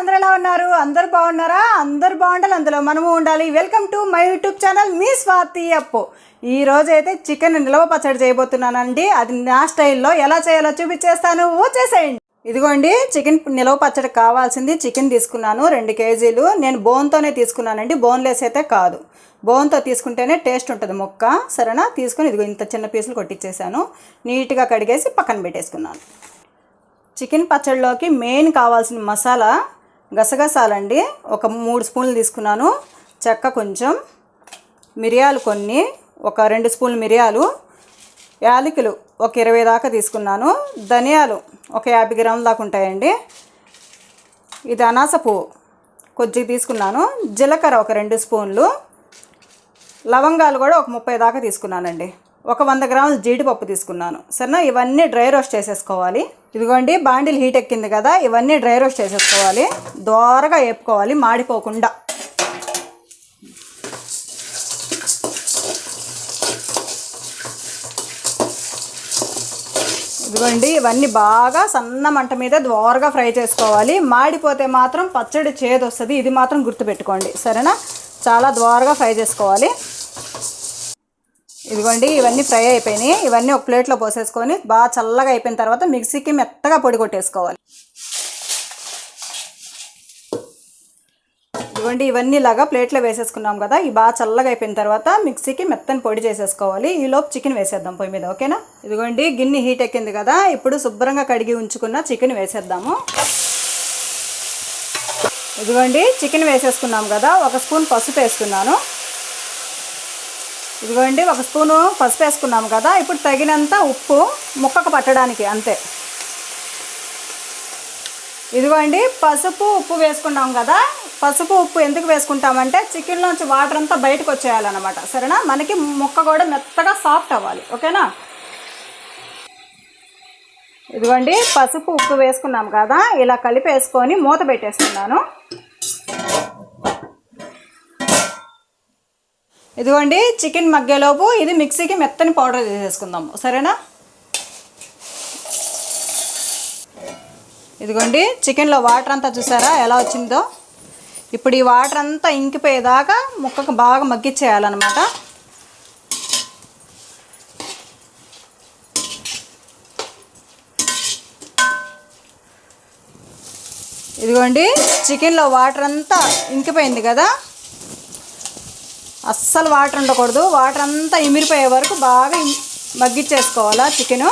అందరు ఎలా ఉన్నారు? అందరు బాగున్నారా? అందరు బాగుండాలి అందులో మనము ఉండాలి. Welcome to my YouTube channel మీ స్వాతి అప్పు. ఈ రోజు అయితే చికెన్ నిలవ పచ్చడి చేయబోతున్నానండి. అది నా స్టైల్లో ఎలా చేయాలో చూపించేస్తాను. వచ్చేసేయండి ఇదిగోండి చికెన్ నిలవ పచ్చడి కావాల్సింది చికెన్ తీసుకున్నాను. రెండు కేజీలు. నేను బోన్తోనే తీసుకున్నానండి. బోన్లెస్ అయితే కాదు. బోన్తో తీసుకుంటేనే టేస్ట్ ఉంటుంది ముక్క. సరేనా? తీసుకొని ఇదిగో ఇంత చిన్న పీసులు కొట్టించేసాను నీట్గా కడిగేసి పక్కన పెట్టేసుకున్నాను. చికెన్ పచ్చడిలోకి మెయిన్ కావాల్సిన మసాలా గసగసాలండి. ఒక మూడు స్పూన్లు తీసుకున్నాను. చెక్క కొంచెం. మిరియాలు కొన్ని. ఒక రెండు స్పూన్లు మిరియాలు. యాలకులు ఒక ఇరవై దాకా తీసుకున్నాను. ధనియాలు ఒక యాభై గ్రాముల దాకా ఉంటాయండి. ఇది అనాస పువ్వు. కొద్దిగా తీసుకున్నాను. జీలకర్ర ఒక రెండు స్పూన్లు. లవంగాలు కూడా ఒక ముప్పై దాకా తీసుకున్నానండి. ఒక వంద గ్రాములు జీడిపప్పు తీసుకున్నాను. సరేనా? ఇవన్నీ డ్రై రోస్ట్ చేసేసుకోవాలి. ఇదిగోండి బాండిల్ హీట్ ఎక్కింది కదా ఇవన్నీ డ్రై రోస్ట్ చేసేసుకోవాలి. దోరగా వేపుకోవాలి మాడిపోకుండా. ఇదిగోండి ఇవన్నీ బాగా సన్న మంట మీద దోరగా ఫ్రై చేసుకోవాలి. మాడిపోతే మాత్రం పచ్చడి చేదు వస్తుంది ఇది మాత్రం గుర్తుపెట్టుకోండి. సరేనా? చాలా దోరగా ఫ్రై చేసుకోవాలి. ఇదిగోండి ఇవన్నీ ఫ్రై అయిపోయినాయి. ఇవన్నీ ఒక ప్లేట్లో పోసేసుకొని బాగా చల్లగా అయిపోయిన తర్వాత మిక్సీకి మెత్తగా పొడి కొట్టేసుకోవాలి. ఇదిగోండి ఇవన్నీ ఇలాగా ప్లేట్లో వేసేసుకున్నాం కదా ఇవి బాగా చల్లగా అయిపోయిన తర్వాత మిక్సీకి మెత్తని పొడి చేసేసుకోవాలి. ఈ లోపు చికెన్ వేసేద్దాం పొయ్యి మీద ఓకేనా? ఇదిగోండి గిన్నె హీట్ ఎక్కింది కదా ఇప్పుడు శుభ్రంగా కడిగి ఉంచుకున్న చికెన్ వేసేద్దాము. ఇదిగోండి చికెన్ వేసేసుకున్నాం కదా ఒక స్పూన్ పసుపు వేసుకున్నాను. ఇదిగోండి ఒక స్పూను పసుపు వేసుకున్నాము కదా. ఇప్పుడు తగినంత ఉప్పు ముక్కకు పట్టడానికి అంతే. ఇదిగోండి పసుపు ఉప్పు వేసుకున్నాం కదా. పసుపు ఉప్పు ఎందుకు వేసుకుంటామంటే చికెన్లోంచి వాటర్ అంతా బయటకు వచ్చేయాలన్నమాట. సరేనా? మనకి ముక్క కూడా మెత్తగా సాఫ్ట్ అవ్వాలి. ఓకేనా? ఇదిగోండి పసుపు ఉప్పు వేసుకున్నాం కదా. ఇలా కలిపి వేసుకొని మూత పెట్టేస్తున్నాను. ఇదిగోండి చికెన్ మగ్గేలోపు ఇది మిక్సీకి మెత్తని పౌడర్ చేసేసుకుందాం. సరేనా? ఇదిగోండి చికెన్లో వాటర్ అంతా చూసారా ఎలా వచ్చిందో? ఇప్పుడు ఈ వాటర్ అంతా ఇంకిపోయేదాకా ముక్కకు బాగా మగ్గిచ్చేయాలన్నమాట. ఇదిగోండి చికెన్లో వాటర్ అంతా ఇంకిపోయింది కదా? అస్సలు వాటర్ ఉండకూడదు. వాటర్ అంతా ఇమిరిపోయే వరకు బాగా మగ్గిచ్చేసుకోవాలా చికెను.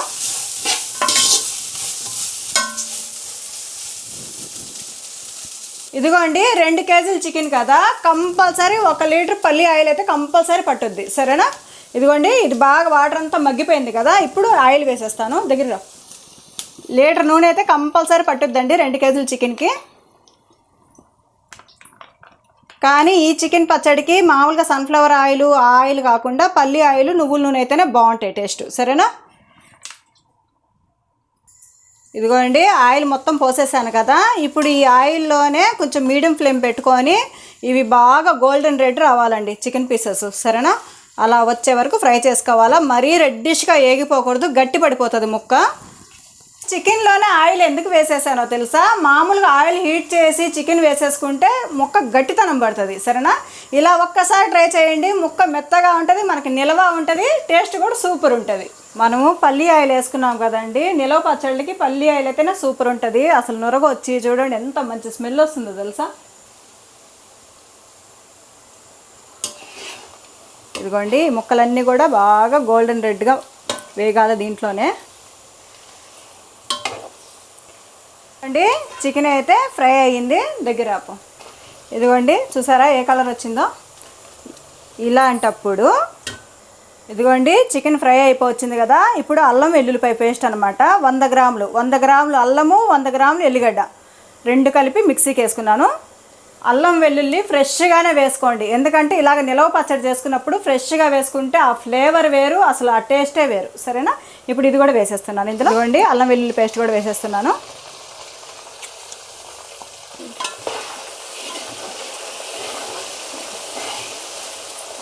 ఇదిగోండి రెండు కేజీలు చికెన్ కదా. కంపల్సరీ ఒక లీటర్ పల్లి ఆయిల్ అయితే కంపల్సరీ పట్టుద్ది. సరేనా? ఇదిగోండి ఇది బాగా వాటర్ అంతా మగ్గిపోయింది కదా. ఇప్పుడు ఆయిల్ వేసేస్తాను. దగ్గర లీటర్ నూనె అయితే కంపల్సరీ పట్టుద్దండి రెండు కేజీల చికెన్కి. కానీ ఈ చికెన్ పచ్చడికి మామూలుగా సన్ఫ్లవర్ ఆయిల్ ఆయిల్ కాకుండా పల్లి ఆయిల్ నువ్వుల నూనె అయితేనే బాగుంటాయి టేస్ట్. సరేనా? ఇదిగోండి ఆయిల్ మొత్తం పోసేసాను కదా. ఇప్పుడు ఈ ఆయిల్లోనే కొంచెం మీడియం ఫ్లేమ్ పెట్టుకొని ఇవి బాగా గోల్డెన్ రెడ్ రావాలండి చికెన్ పీసెస్. సరేనా? అలా వచ్చే వరకు ఫ్రై చేసుకోవాలా. మరీ రెడ్డిష్గా ఏగిపోకూడదు గట్టి పడిపోతుంది ముక్క. చికెన్లోనే ఆయిల్ ఎందుకు వేసేసానో తెలుసా? మామూలుగా ఆయిల్ హీట్ చేసి చికెన్ వేసేసుకుంటే ముక్క గట్టితనం పడుతుంది సరేనా? ఇలా ఒక్కసారి ట్రై చేయండి. ముక్క మెత్తగా ఉంటుంది మనకి నిల్వ ఉంటుంది టేస్ట్ కూడా సూపర్ ఉంటుంది. మనము పల్లి ఆయిల్ వేసుకున్నాం కదండి. నిలవ పచ్చళ్ళకి పల్లి ఆయిల్ అయితేనే సూపర్ ఉంటుంది. అసలు నొరగ వచ్చి చూడండి ఎంత మంచి స్మెల్ వస్తుందో తెలుసా? ఇదిగోండి ముక్కలన్నీ కూడా బాగా గోల్డెన్ రెడ్గా వేగాలి దీంట్లోనే. అండి చికెన్ అయితే ఫ్రై అయ్యింది. దగ్గర ఆపు. ఇదిగోండి చూసారా ఏ కలర్ వచ్చిందో? ఇలాంటప్పుడు ఇదిగోండి చికెన్ ఫ్రై అయిపోవచ్చింది కదా. ఇప్పుడు అల్లం వెల్లుల్లిపాయ పేస్ట్ అనమాట వంద గ్రాములు. వంద గ్రాములు అల్లము వంద గ్రాములు ఎల్లిగడ్డ. రెండు కలిపి మిక్సీకి వేసుకున్నాను. అల్లం వెల్లుల్లి ఫ్రెష్గానే వేసుకోండి. ఎందుకంటే ఇలాగ నిలవ పచ్చడి చేసుకున్నప్పుడు ఫ్రెష్గా వేసుకుంటే ఆ ఫ్లేవర్ వేరు అసలు ఆ టేస్టే వేరు. సరేనా? ఇప్పుడు ఇది కూడా వేసేస్తున్నాను ఇందులో. ఇదిగోండి అల్లం వెల్లుల్లి పేస్ట్ కూడా వేసేస్తున్నాను.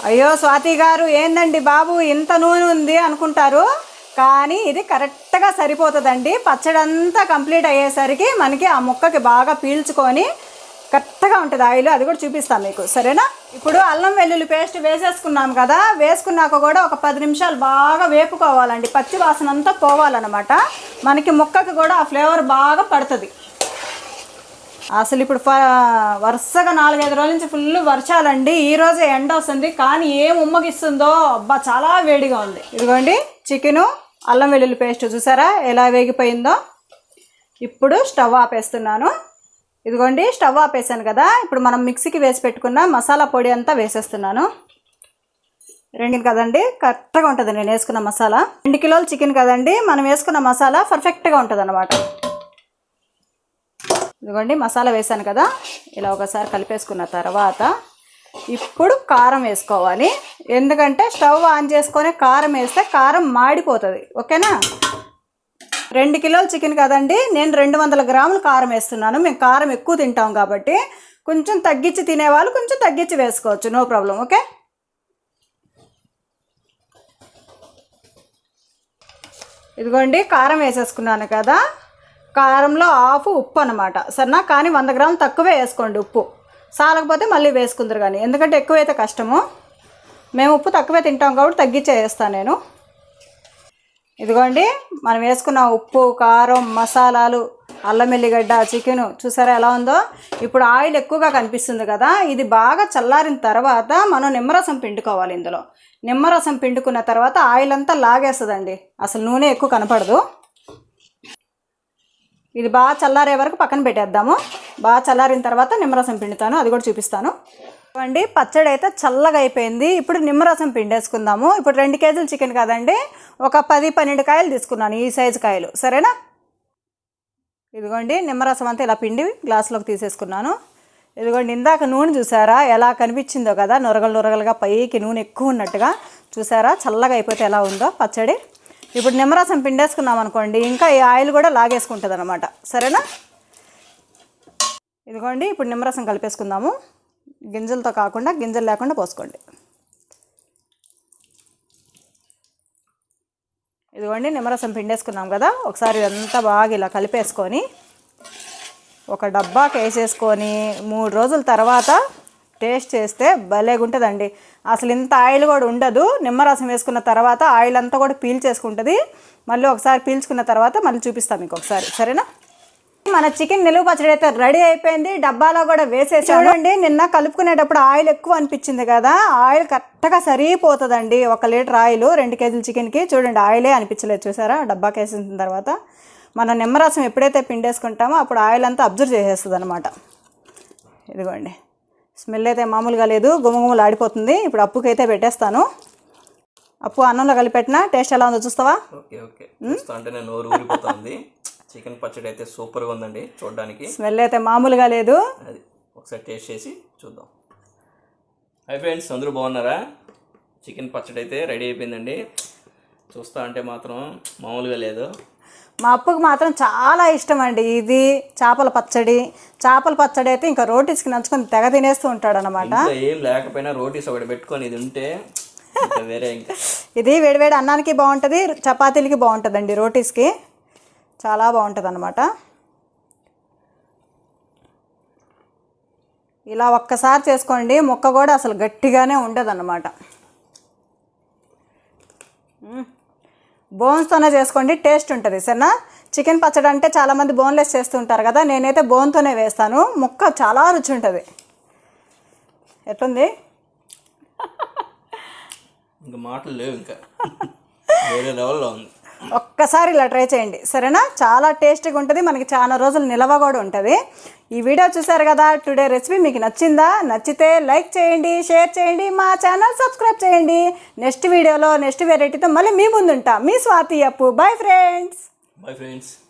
అయ్యో స్వాతి గారు ఏందండి బాబు? ఇంత నూనె ఉంది అనుకుంటారు. కానీ ఇది కరెక్ట్గా సరిపోతుందండి. పచ్చడి అంతా కంప్లీట్ అయ్యేసరికి మనకి ఆ ముక్కకి బాగా పీల్చుకొని కరెక్ట్గా ఉంటుంది ఆయిల్. అది కూడా చూపిస్తాను మీకు. సరేనా? ఇప్పుడు అల్లం వెల్లుల్లి పేస్ట్ వేసేసుకున్నాం కదా. వేసుకున్నాక కూడా ఒక పది నిమిషాలు బాగా వేపుకోవాలండి. పచ్చి వాసన అంతా పోవాలన్నమాట. మనకి ముక్కకి కూడా ఆ ఫ్లేవర్ బాగా పడుతుంది. అసలు ఇప్పుడు వరుసగా నాలుగైదు రోజుల నుంచి ఫుల్ వర్షాలండి. ఈ రోజు ఎండ వస్తుంది కానీ ఏం ఉమ్మగిస్తుందో అబ్బా చాలా వేడిగా ఉంది. ఇదిగోండి చికెను అల్లం వెల్లుల్లి పేస్ట్ చూసారా? ఎలా వేగిపోయిందో? ఇప్పుడు స్టవ్ ఆపేస్తున్నాను. ఇదిగోండి స్టవ్ ఆపేసాను కదా. ఇప్పుడు మనం మిక్సీకి వేసి పెట్టుకున్న మసాలా పొడి అంతా వేసేస్తున్నాను. రెండు కదండి కరెక్ట్గా ఉంటుంది నేను వేసుకున్న మసాలా. రెండు కిలోలు చికెన్ కదండి మనం వేసుకున్న మసాలా పర్ఫెక్ట్గా ఉంటుంది అనమాట ఇదిగోండి మసాలా వేసాను కదా. ఇలా ఒకసారి కలిపేసుకున్న తర్వాత ఇప్పుడు కారం వేసుకోవాలి. ఎందుకంటే స్టవ్ ఆన్ చేసుకొని కారం వేస్తే కారం మాడిపోతుంది. ఓకేనా? రెండు కిలోల చికెన్ కదండి. నేను రెండు వందల గ్రాములు కారం వేస్తున్నాను. మేము కారం ఎక్కువ తింటాం కాబట్టి కొంచెం తగ్గించి తినేవాళ్ళు కొంచెం తగ్గించి వేసుకోవచ్చు. No problem. ఓకే? ఇదిగోండి కారం వేసేసుకున్నాను కదా. కారంలో హాఫ్ ఉప్పు అనమాట సరేనా కానీ వంద గ్రాములు తక్కువే వేసుకోండి ఉప్పు. సాలకపోతే మళ్ళీ వేసుకుందరు కానీ. ఎందుకంటే ఎక్కువైతే కష్టము. మేము ఉప్పు తక్కువే తింటాం కాబట్టి తగ్గించే వేస్తాను నేను. ఇదిగోండి మనం వేసుకున్న ఉప్పు కారం మసాలాలు అల్లం ఎల్లిగడ్డ చికెన్ చూసారా ఎలా ఉందో? ఇప్పుడు ఆయిల్ ఎక్కువగా కనిపిస్తుంది కదా ఇది బాగా చల్లారిన తర్వాత మనం నిమ్మరసం పిండుకోవాలి ఇందులో. నిమ్మరసం పిండుకున్న తర్వాత ఆయిల్ అంతా లాగేస్తుందండి. అసలు నూనె ఎక్కువ కనపడదు. ఇది బాగా చల్లారే వరకు పక్కన పెట్టేద్దాము. బాగా చల్లారిన తర్వాత నిమ్మరసం పిండుతాను. అది కూడా చూపిస్తాను. అండి పచ్చడి అయితే చల్లగా అయిపోయింది. ఇప్పుడు నిమ్మరసం పిండేసుకుందాము. ఇప్పుడు రెండు కేజీలు చికెన్ కాదండి ఒక పది పన్నెండు కాయలు తీసుకున్నాను ఈ సైజు కాయలు. సరేనా? ఇదిగోండి నిమ్మరసం అంతా ఇలా పిండి గ్లాసులోకి తీసేసుకున్నాను. ఇదిగోండి ఇందాక నూనె చూసారా? ఎలా కనిపించిందో కదా. నొరగలు నొరగలుగా పైకి నూనె ఎక్కువ ఉన్నట్టుగా చూసారా? చల్లగా అయిపోతే ఎలా ఉందో పచ్చడి. ఇప్పుడు నిమ్మరసం పిండేసుకున్నాం అనుకోండి ఇంకా ఈ ఆయిల్ కూడా లాగేసుకుంటుంది అనమాట సరేనా? ఇదిగోండి ఇప్పుడు నిమ్మరసం కలిపేసుకుందాము. గింజలతో కాకుండా గింజలు లేకుండా పోసుకోండి. ఇదిగోండి నిమ్మరసం పిండేసుకున్నాం కదా ఒకసారి ఇదంతా బాగా ఇలా కలిపేసుకొని ఒక డబ్బాకి వేసేసుకొని మూడు రోజుల తర్వాత టేస్ట్ చేస్తే భలేగుంటుందండి. అసలు ఇంత ఆయిల్ కూడా ఉండదు. నిమ్మరసం వేసుకున్న తర్వాత ఆయిల్ అంతా కూడా పీల్చేసుకుంటుంది మళ్ళీ ఒకసారి పీల్చుకున్న తర్వాత మళ్ళీ చూపిస్తాం మీకు ఒకసారి. సరేనా? మన చికెన్ నిలువ పచ్చడి అయితే రెడీ అయిపోయింది. డబ్బాలో కూడా వేసేసి చూడండి నిన్న కలుపుకునేటప్పుడు ఆయిల్ ఎక్కువ అనిపించింది కదా. ఆయిల్ కరెక్ట్గా సరిపోతుందండి. ఒక లీటర్ ఆయిల్ రెండు కేజీల చికెన్కి. చూడండి ఆయిలే అనిపించలేదు. చూసారా? డబ్బాకి వేసిన తర్వాత. మన నిమ్మరసం ఎప్పుడైతే పిండేసుకుంటామో అప్పుడు ఆయిల్ అంతా అబ్జర్వ్ చేసేస్తుంది అనమాట ఇదిగోండి. స్మెల్ అయితే మామూలుగా లేదు గుమగుమలు ఆడిపోతుంది. ఇప్పుడు అప్పుకైతే పెట్టేస్తాను. అప్పు అన్నంలో కలిపెట్టినా టేస్ట్ ఎలా ఉందో చూస్తావా? Okay okay. అంటే నేను నోరు ఊరిపోతుంది. చికెన్ పచ్చడి అయితే సూపర్గా ఉందండి చూడడానికి. స్మెల్ అయితే మామూలుగా లేదు. అది ఒకసారి టేస్ట్ చేసి చూద్దాం. హాయ్ ఫ్రెండ్స్ అందరూ బాగున్నారా? చికెన్ పచ్చడి అయితే రెడీ అయిపోయిందండి. చూస్తా అంటే మాత్రం మామూలుగా లేదు. మా అప్పుకు మాత్రం చాలా ఇష్టం అండి ఇది చేపల పచ్చడి. చేపల పచ్చడి అయితే ఇంకా రోటీస్కి నంచుకొని తెగ తినేస్తూ ఉంటాడు అనమాట ఏం లేకపోయినా రోటీస్ ఒకటి పెట్టుకొని ఇది ఉంటే ఇంకా వేరే ఇంకా. ఇది వేడివేడి అన్నానికి బాగుంటుంది చపాతీలకి బాగుంటుందండి రోటీస్కి. చాలా బాగుంటుంది అనమాట ఇలా ఒక్కసారి చేసుకోండి ముక్క కూడా అసలు గట్టిగానే ఉండదు అనమాట బోన్స్తోనే చేసుకోండి టేస్ట్ ఉంటుంది సరేనా? చికెన్ పచ్చడి అంటే చాలామంది బోన్లెస్ చేస్తుంటారు కదా నేనైతే బోన్తోనే వేస్తాను. ముక్క చాలా రుచి ఉంటుంది. ఎట్లుంది? ఇంకా మాటలు లేవు ఇంకా. వేరే లెవెల్లో ఉంది. ఒక్కసారి ఇలా ట్రై చేయండి. సరేనా? చాలా టేస్టీగా ఉంటుంది. మనకి చాలా రోజులు నిలవ కూడా ఉంటుంది. ఈ వీడియో చూసారు కదా? టుడే రెసిపీ మీకు నచ్చిందా? నచ్చితే లైక్ చేయండి షేర్ చేయండి మా ఛానల్ సబ్స్క్రైబ్ చేయండి. నెక్స్ట్ వీడియోలో నెక్స్ట్ వెరైటీతో మళ్ళీ మీ ముందుంటా. మీ Swathi Appu. Bye friends. Bye friends.